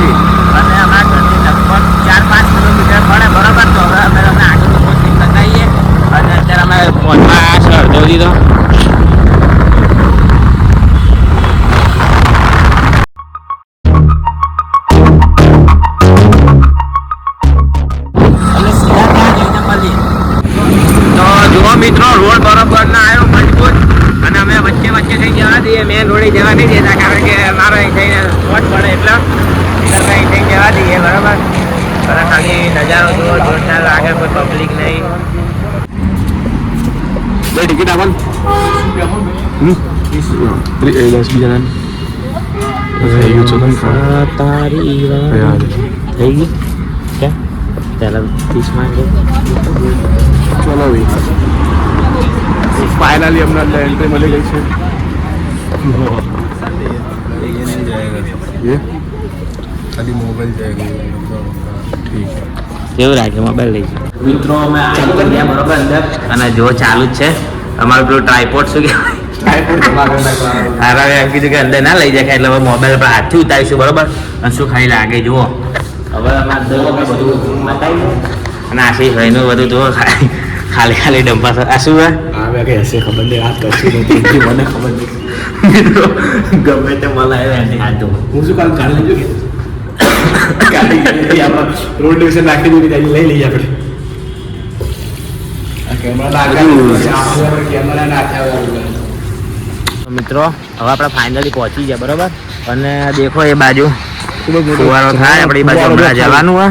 હાજી અને ચાર, પાંચ કિલોમીટર પડે, બરોબર? તો હવે અમે અમે આગળ પહોંચી અને અત્યારે અમે ફોનમાં આ છે અડધો દીધો મિત્રો, રોડ બરોબર ના આવ્યો મજબૂત. અને અમે વચ્ચે વચ્ચે થઈ જવા દઈએ મેં રોડે જવા નહીં દેતા કારણ કે મારે અહીં થઈને વોટ પડે એટલે. દઈએ બરાબર? પણ ખાલી નજારો જુઓ જોરદાર લાગે કોઈ પબ્લિક નહીં. બે ટિકિટ આપણ દસ બીજા ફાઇનલી અમને એન્ટ્રી મળી ગઈ છે. ખાલી મોબાઈલ જાય ઠીક કેવું રાખે મોબાઈલ લઈ મિત્રો અમે ચાલુ ગયા બરોબર અંદર અને જો ચાલુ જ છે. અમારું પેલું ટ્રાયપોડ શું કહેવાય? કે અંદર ના લઈ જાય એટલે હવે મોબાઈલ પર હાથથી ઉતારીશું બરોબર? અને ખાઈ લાગે જુઓ. હવે અમારે બધું બતાવી અને આશી ભાઈનું બધું જુઓ ખાલી ખાલી ડબ્બા થતા હશે ખબર નહીં વાત કરશું મને ખબર નહીં. ગમે તે મને હાથ રોડ ડિવિઝન નાખી દીધી ત્યાં લઈ લઈએ આપણે આ કેમેરા નાખ્યા કેમેરા નાખ્યા મિત્રો હવે આપણે ફાઇનલી પહોંચી ગયા બરોબર? અને દેખો એ બાજુ. ફુવારો થાય આપણે એ બાજુ હમણાં જવાનું હોય.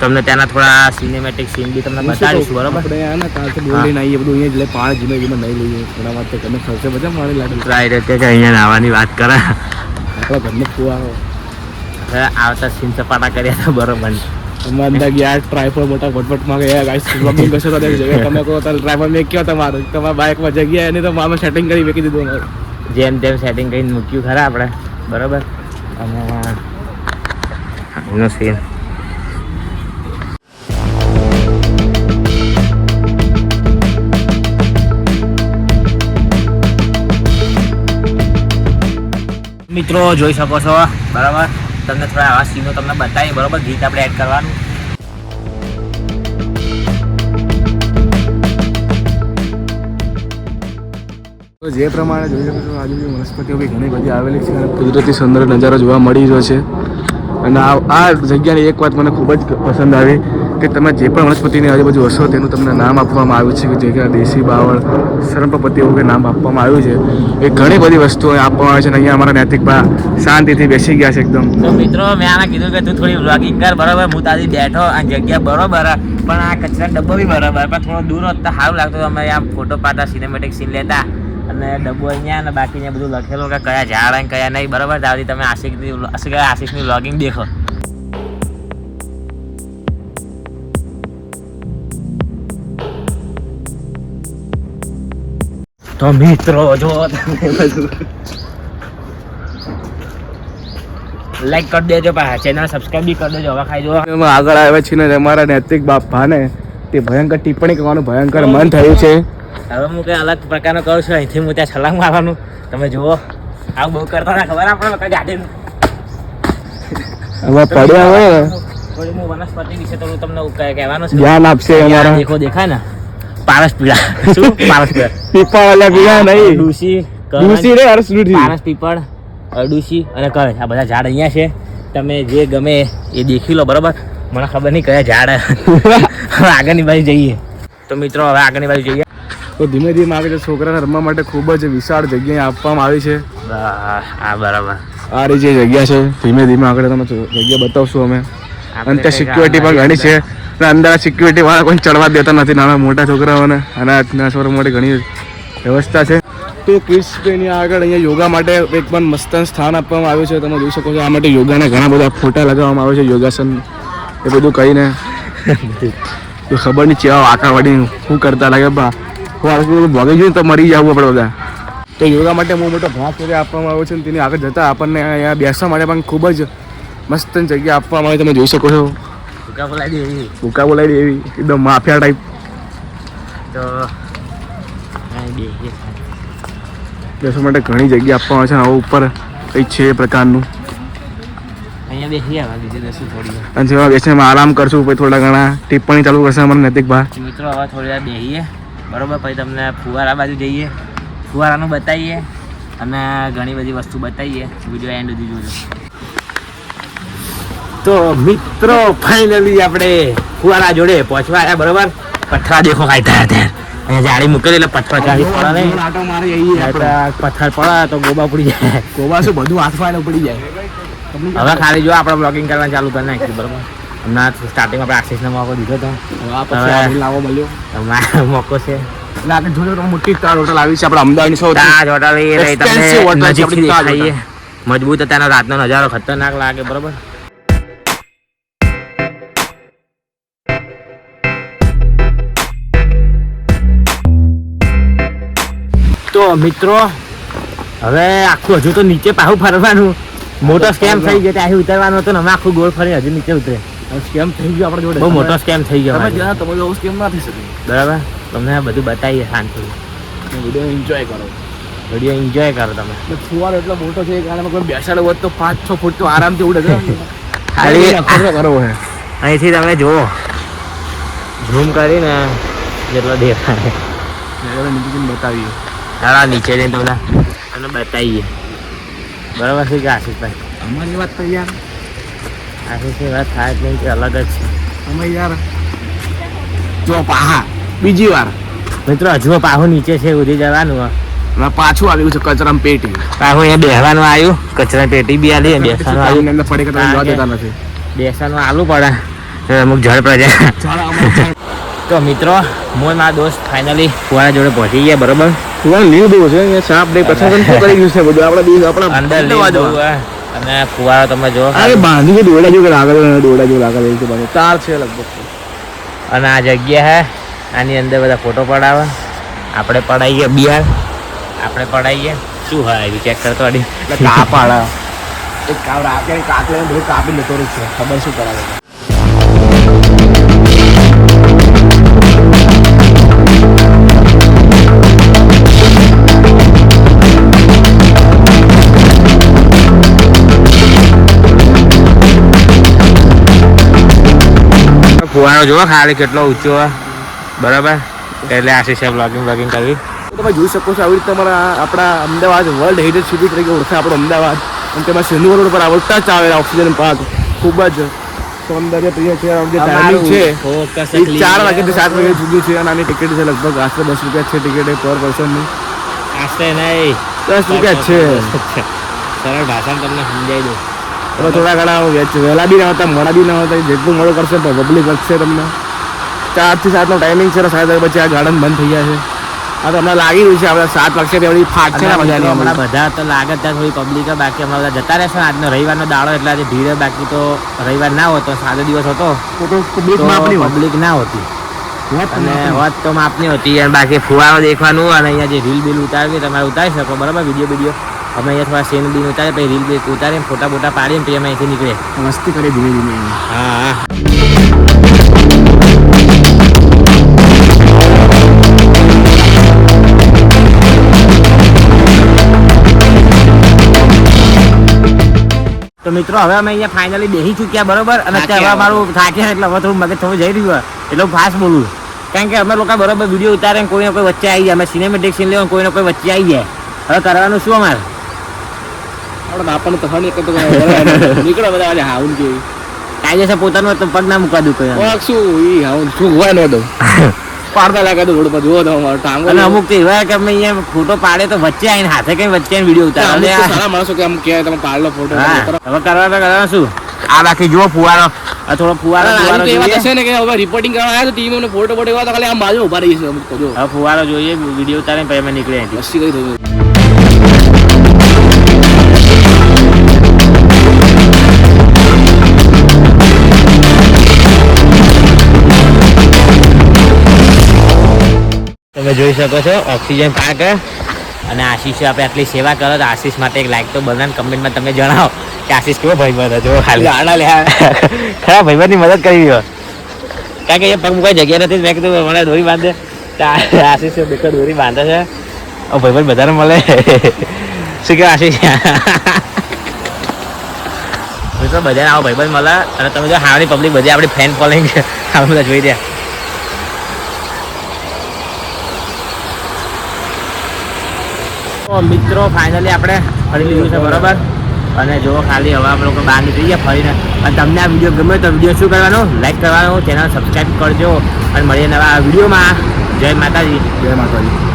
તમને ત્યાંના થોડા સિનેમેટિક સીન બી તમને બતાડીશું બરોબર? આપણે આ ના તો બોલી આવીએ બધું અહીંયા જ લે પાણી જીમે જીમે નહીં લઈએ. એના માટે તમે ખર્ચે બધા મારે લાગે. રાઈટ કે અહીંયા નાવાની વાત કરે. આપણા ઘરને ફુવારો. આવતા સીન સપાટા કર્યા હતા બરોબર. તમે અંદર ગયા ટ્રાયપોડ મોટા ભટભટમાં ગયા ગાઈસ બ્લોગિંગ કરશો તો જગ્યાએ તમે કહો તો મેં કયો તમારું? તમારા બાઇકમાં જગ્યા એની તો મામે સેટિંગ કરી મેકી દીધું અમારું. જેમ તેમ સેટિંગ કરીને મૂક્યું ખરા આપણે. બરોબર? અને એનો સીન મિત્રો જોઈ શકો છો. બરાબર? તમને થોડા આવા સીનો તમને બતાવીએ, બરોબર? ગીત આપણે એડ કરવાનું. જે પ્રમાણે જોઈ શકો છો આજુબાજુ વનસ્પતિઓ બી ઘણી બધી આવેલી છે અને કુદરતી સુંદર નજારો જોવા મળી રહ્યો છે. અને આ જગ્યાની એક વાત મને ખૂબ જ પસંદ આવી. કે તમે જે પણ વનસ્પતિની આજુબાજુ હશો તેનું તમને નામ આપવામાં આવ્યું છે કે જે કે દેશી બાવળ સર્પપતિ એવું કે નામ આપવામાં આવ્યું છે, એ ઘણી બધી વસ્તુઓ આપવામાં આવે છે અને અહીંયા અમારા નૈતિકબા શાંતિથી બેસી ગયા છે એકદમ. મિત્રો, મેં આને કીધું કે તું થોડી વ્લોગિંગ કર, બરાબર? હું તારી બેઠો, આ જગ્યા બરોબર. પણ આ કચરા ડબ્બો બી બરાબર પણ થોડો દૂર હોત તો સારું લાગતું અમે આમ ફોટો પાડતા સિનેમેટિક સીન લેતા, અને ડબ્બો અહીંયા અને બાકી બધું લખેલું કે કયા ઝાડ અને કયા નહીં, બરાબર? તારી તમે આશિકની આશિક આશિષની વ્લોગિંગ દેખો. તો મિત્રો જો તમે બધું લાઈક કરી દેજો પા ચેનલ સબસ્ક્રાઇબ બી કરી દેજો હવે ખાઈ જો આગળ આવ્યા છે ને અમારા નૈતિક બાપ ભાને તે ભયંકર ટિપ્પણી કરવાનું ભયંકર મન થયું છે. હવે હું કઈ અલગ પ્રકારનો કરું છું અહીંથી હું ત્યાં છલાંગ મારવાનું. તમે જુઓ આવું બહુ કરતા ના ખબર આપણે કઈ ગાડી હવે પડ્યા હોય થોડી હું વનસ્પતિ વિશે થોડું તમને કહે- કહેવાનું છે. જ્ઞાન આપશે અમારા. દેખો દેખાય ને? પારસ પીળા. શું પારસ પીળા? પીપા વાળા પીવા નહીં. ડુસી ડૂસી રે હર્ષ ડૂસી પારસ પીપળ અરડુસી અને કળ આ બધા ઝાડ અહીંયા છે. તમે જે ગમે એ દેખી લો બરાબર? મને ખબર નહીં કયા ઝાડ આગળની બાજુ જઈએ. તો મિત્રો હવે આગળની બાજુ જઈએ. તો ધીમે ધીમે આગળ છોકરાને રમવા માટે ખૂબ જ વિશાળ જગ્યા આપવામાં આવી છે. હા બરાબર. આ રીતે જગ્યા છે ધીમે ધીમે આગળ તમે જગ્યા બતાવશું અમે. અને ત્યાં સિક્યુરિટી પણ ઘણી છે. અને અંદર સિક્યુરિટી વાળા કોઈ ચડવા દેતા નથી, નાના મોટા છોકરાઓને. અને આજના છોકરા માટે ઘણી વ્યવસ્થા છે. તો ક્રિસની આગળ અહીંયા યોગા માટે એક પણ મસ્ત સ્થાન આપવામાં આવ્યું છે. તમે જોઈ શકો છો, આ માટે યોગાના ઘણા બધા ફોટા લગાવવામાં આવે છે. યોગાસન એ બધું કહીને તો ખબર નહીં ચેવા વાંકા વાળી શું કરતા લાગે. બા હું બધું ભોગી જોઈએ તો મરી જવું આપણે બધા. તો યોગા માટે બહુ મોટો ભાગ કરી આપવામાં આવ્યો છે તેની આગળ જતાં આપણને અહીંયા બેસવા માટે પણ ખૂબ જ મસ્ત જગ્યા આપવામાં આવે. તમે જોઈ શકો છો. ભૂકા બોલાવી દેવી ભૂકા બોલાવી દે એવી એકદમ માફિયા ટાઈપ તો. બેસવા માટે ઘણી જગ્યા આપવામાં આવે છે અને ઉપર કંઈક છે પ્રકારનું? અહીંયા બેસી આવે બીજે દસું થોડી અને જેવા બેસીને આરામ કરશું પછી થોડા ઘણા ટિપ્પણી ચાલુ કરશે અમારા નૈતિક ભાઈ મિત્રો હવે થોડી વાર બેસીએ બરોબર પછી તમને ફુવારા બાજુ જઈએ. ફુવારાનું બતાવીએ. અને ઘણી બધી વસ્તુ બતાવીએ. વીડિયો એન્ડ સુધી જોજો. તો મિત્રો ફાઇનલી આપણે ફુવારા જોડે પહોંચવા આવ્યા બરોબર? પથરા દેખો કાંઈ થયા ત્યારે અહીંયા જાળી મૂકેલી એટલે પથ્થર જાળી પડે ને આટો મારી આવીએ પથ્થર પડે તો ગોબા પડી જાય. ગોબા શું બધું હાથમાં પડી જાય. હવે ખાલી જો આપણે બ્લોગિંગ કરવાનું ચાલુ કરી નાખ્યું બરોબર? હમણાં સ્ટાર્ટિંગ આપણે આશીષને મોકો દીધો હતો લાવો મળ્યો મોકો છે. મોટી તાર હોટલ આવી છે આપણે અમદાવાદની સૌથી તાજ હોટલ એ તમને નજીકથી દેખાઈએ મજબૂત હતા રાતનો નજારો ખતરનાક લાગે બરોબર? તો મિત્રો હવે આખું હજુ તો નીચે પાછું ફરવાનું. મોટો સ્કેમ થઈ ગયો ત્યાંથી ઉતરવાનો હતો ને અમે આખું ગોળ ફરી હજુ નીચે ઉતરે. સ્કેમ થઈ ગયો આપણે જોડે. બહુ મોટો સ્કેમ થઈ ગયો તમે જ્યાં તમે જો સ્કેમ ના થઈ શકે. બરાબર? તમને બધું બતાવીએ શાંતિ વીડિયો એન્જોય કરો. વીડિયો એન્જોય કરો તમે. ફુવારો એટલો મોટો છે કે કોઈ બેસાડો હોત તો પાંચ છ ફૂટ તો આરામથી ઉડે છે. ખાલી કરવો હે. અહીંથી તમે જુઓ. ઝૂમ કરીને જેટલો દેખાય. નીચે બતાવીએ ચાલો નીચે જઈને તમને અને બતાવીએ બરાબર છે કે આશીષભાઈ? અમારી વાત તો યાર. આશીષની વાત થાય જ નહીં કે અલગ જ છે. અમે યાર જો પાહા બીજી વાર. મિત્રો હજુ પાહો નીચે છે ઉધી જવાનું પાછું આવ્યું છે કચરા પેટી. પાહું અહીંયા બેહવાનું આવ્યું. કચરા પેટી બી આલી બેસવાનું આવ્યું. એમને ફરી કે જવા દેતા નથી. બેસવાનું આલું પડે. તો અમુક જળ પ્રજા. તો મિત્રો હું મારા દોસ્ત ફાઇનલી ફુવારા જોડે પહોંચી ગયા બરોબર? ફુવારો લીવ બહુ છે અહીંયા સાપ નહીં પ્રશાસન શું કરી ગયું છે બધું આપણા દિવસ આપણા અંદર અમદાવાદ લીંબુ હે. અને ફુવારો તમે જો અરે બાંધી છે દોડા આગળ દોડા જેવું આગળ છે બાંધી તાર છે લગભગ. અને આ જગ્યા હે આની અંદર બધા ફોટો પડાવે. આપણે પડાવીએ બિહાર. આપણે પડાવીએ શું હોય એવી ચેક કરતો અડી કાપ આડા એક કાપ રાખે કાપ લઈને બધું કાપી લેતો છે. ખબર શું કરાવે ફુવારો જુઓ ખાલી કેટલો ઊંચો બરાબર? એટલે આશીષે બ્લોગિંગ બ્લોગિંગ કરવી. તમે જોઈ શકો છો આવી રીતે અમારા આપણા અમદાવાદ વર્લ્ડ હેરિટેજ સિટી તરીકે ઓળખાય આપણો અમદાવાદ. અને તેમાં સિંધુ રોડ પર આવતા જ આવેલા ઓક્સિજન પાર્ક ખૂબ જ સૌંદર્ય પ્રિય છે અમને જે ટાઈમિંગ છે. ચાર વાગ્યાથી સાત વાગ્યા સુધી છે અને આની ટિકિટ છે લગભગ આશરે દસ રૂપિયા છે ટિકિટ પર પર્સનની આસ્તે નહીં. દસ રૂપિયા છે. સરળ ભાષામાં તમને સમજાવી દઉં. હવે થોડા ઘણા વેચ- વહેલા બી ના હતા મોડા બી ના હતા જેટલું મોડું કરશે પણ પબ્લિક વધશે તમને. ચારથી સાતનો ટાઈમિંગ છે સાત વાગ્યા પછી આ ગાર્ડન બંધ થઈ જાય છે. આ તો હમણાં લાગી રહ્યું છે આપણે સાત વાગશે ત્યાં ફાટ છે ને બધાની હમણાં બધા તો લાગે ત્યાં થોડી પબ્લિક બાકી હમણાં બધા જતા રહેશે આજનો રવિવારનો દાડો એટલે આજે ભીડે બાકી તો રવિવાર ના હોતો સાદો દિવસ હતો. પબ્લિક ના હોતી. અને વાત તો માપની હતી. અને બાકી ફુવારો દેખવાનું અને અહીંયા જે રીલ બિલ ઉતારવી તમારે ઉતારી શકો. બરાબર? વીડિયો વીડિયો અમે અહીંયા થોડા સીન બીન ઉતારે પછી રીલ બીલ ઉતારીને ફોટા બોટા પાડીને પછી અમે અહીંથી નીકળે મસ્તી કરી ધીમે ધીમે હા તો મિત્રો હવે અમે અહીંયા ફાઇનલી બેસી ચૂક્યા બરોબર? અને અત્યારે હવે મારું થાક્યા એટલે હવે થોડું મગજ થોડું જઈ રહ્યું હોય એટલે હું ફાસ્ટ બોલું. કારણ કે અમે લોકો બરોબર વીડિયો ઉતારે ને કોઈને કોઈ વચ્ચે આવી જાય અમે સિનેમેટિક સીન લેવા કોઈને કોઈ વચ્ચે આવી જાય. હવે કરવાનું શું અમારે? આપણે બાપાનું તફાની એક તો નીકળો બધા આજે હાઉન જેવી. કાયદેસર પોતાનું તો પગ ના મૂકા દઉં કોઈ શું ઈ હાઉન શું હોય ન દઉં પાડતા લાગે તો રોડ પર જુઓ તો અમારો ટાંગો અને અમુક એવા કે અમે અહીંયા ફોટો પાડે તો વચ્ચે આવીને હાથે કઈ વચ્ચે આવીને વીડિયો ઉતારે. સારા માણસો કે આમ કહે તમે પાડલો ફોટો હવે કરવા શું? આ બાકી જુઓ ફુવારો. આ થોડો ફુવારો ફુવારો એવા જોઈએ. થશે ને કે હવે રિપોર્ટિંગ કરવા આવ્યા તો ટીમ ફોટો ફોટો એવા તો ખાલી આમ બાજુ ઊભા રહી છે અમુક જો. હવે ફુવારો જોઈએ વીડિયો ઉતારે પછી અમે નીકળે થયું? તમે જોઈ શકો છો ઓક્સિજન પાર્ક અને આશીષ આપણે આટલી સેવા કરો તો આશીષ માટે એક લાઈક તો બનાવ કમેન્ટમાં તમે જણાવો કે આશીષ કેવો ભાઈબંધ હતો જો ખાલી. ગાડા લે ખરા ભાઈબંધની મદદ કરી રહ્યો. કારણ કે એ પગ કોઈ જગ્યા નથી મેં કીધું મને દોરી બાંધે. આશીષ આ- દોરી બાંધે છે. ઓ ભાઈબંધ બધાને મળે. શું કે આશીષ? મિત્રો બધાને આવો ભાઈબંધ મળે. અને તમે જો હાવની પબ્લિક બધી આપણી ફેન ફોલોઈંગ છે. આપણે બધા જોઈ રહ્યા. મિત્રો ફાઇનલી આપણે ફરી લીધું છે, બરાબર? અને જો ખાલી હવે આપણે લોકો બહાર નીકળી ગયા ફરીને. અને તમને આ વીડિયો ગમે તો વીડિયો શું કરવાનો? લાઈક કરવાનો ચેનલ સબસ્ક્રાઈબ કરજો. અને મળીએ નવા વિડીયોમાં. જય માતાજી. જય માતાજી.